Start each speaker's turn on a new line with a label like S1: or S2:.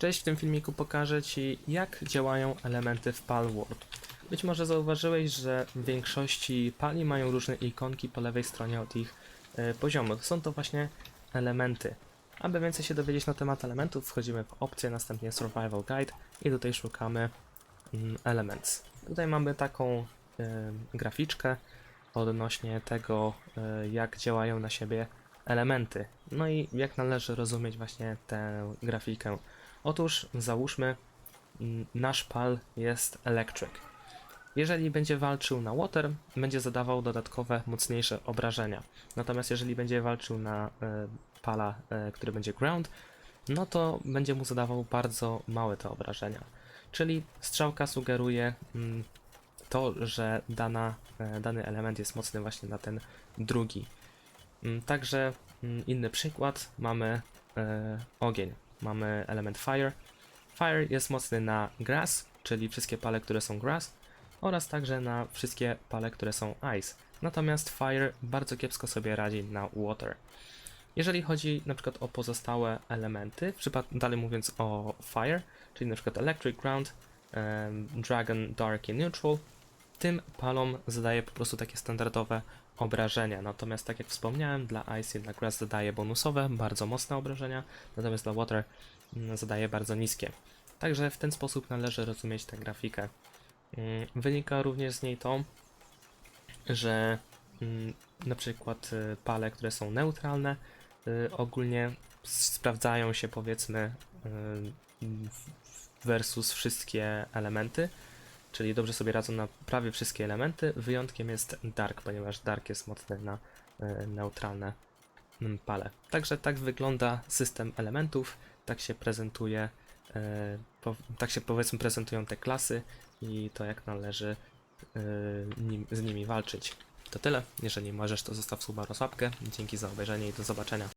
S1: Cześć, w tym filmiku pokażę Ci, jak działają elementy w Palworld. Być może zauważyłeś, że w większości pali mają różne ikonki po lewej stronie od ich poziomów. Są to właśnie elementy. Aby więcej się dowiedzieć na temat elementów, wchodzimy w opcję, następnie Survival Guide i tutaj szukamy mm, Elements. Tutaj mamy taką e, graficzkę odnośnie tego, e, jak działają na siebie elementy. No i jak należy rozumieć właśnie tę grafikę. Otóż załóżmy, nasz pal jest electric. Jeżeli będzie walczył na water, będzie zadawał dodatkowe, mocniejsze obrażenia. Natomiast jeżeli będzie walczył na e, pala, e, który będzie ground, no to będzie mu zadawał bardzo małe te obrażenia. Czyli strzałka sugeruje mm, to, że dana, e, dany element jest mocny właśnie na ten drugi. Mm, Także mm, inny przykład mamy e, ogień. Mamy element fire. Fire jest mocny na grass, czyli wszystkie pale, które są grass, oraz także na wszystkie pale, które są ice. Natomiast fire bardzo kiepsko sobie radzi na water. Jeżeli chodzi na przykład o pozostałe elementy, dalej mówiąc o fire, czyli na przykład electric ground, em, dragon dark i neutral, tym palom zadaje po prostu takie standardowe obrażenia. Natomiast tak jak wspomniałem, dla Ice i dla zadaje bonusowe, bardzo mocne obrażenia, natomiast dla Water mm, zadaje bardzo niskie. Także w ten sposób należy rozumieć tę grafikę. Mm, Wynika również z niej to, że mm, na przykład y, pale, które są neutralne, y, ogólnie sprawdzają się powiedzmy y, versus wszystkie elementy, czyli dobrze sobie radzą na prawie wszystkie elementy. Wyjątkiem jest Dark, ponieważ Dark jest mocny na e, neutralne mm, pale. Także tak wygląda system elementów, tak się prezentuje, e, tak się powiedzmy prezentują te klasy i to jak należy e, z nimi walczyć. To tyle. Jeżeli możesz, to zostaw suba oraz łapkę. Dzięki za obejrzenie i do zobaczenia.